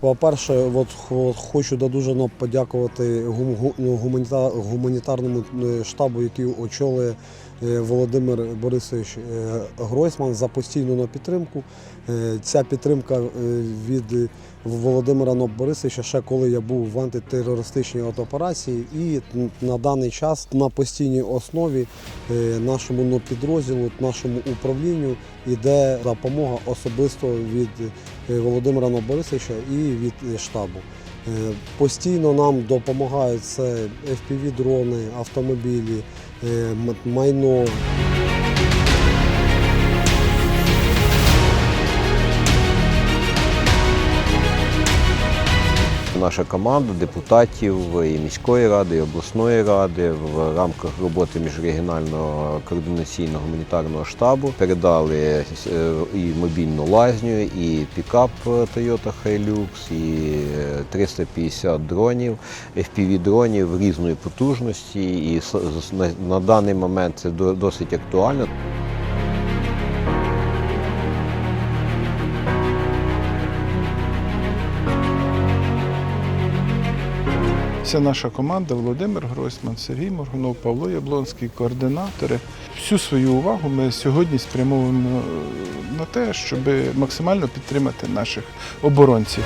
По-перше, хочу дуже подякувати ну, гуманітарному е, штабу, який очолює е, Володимир Борисович е, Гройсман за постійну на підтримку. Ця підтримка від Володимира Ноб Борисовича ще коли я був в антитерористичній операції, і на даний час на постійній основі е, нашому підрозділу, нашому управлінню йде допомога особисто від е, Володимира Ноб Борисовича і від е, штабу. Постійно нам допомагають це FPV-дрони, автомобілі, е, майно. Наша команда депутатів і міської ради, і обласної ради в рамках роботи міжрегіонального координаційного гуманітарного штабу передали е, і мобільну лазню, і пікап Toyota Hilux, і е, 350 дронів, FPV-дронів різної потужності. І на- даний момент це до- досить актуально. Вся наша команда Володимир Гройсман, Сергій Моргунов, Павло Яблонський, координатори. Всю свою увагу ми сьогодні спрямовуємо на те, щоб максимально підтримати наших оборонців.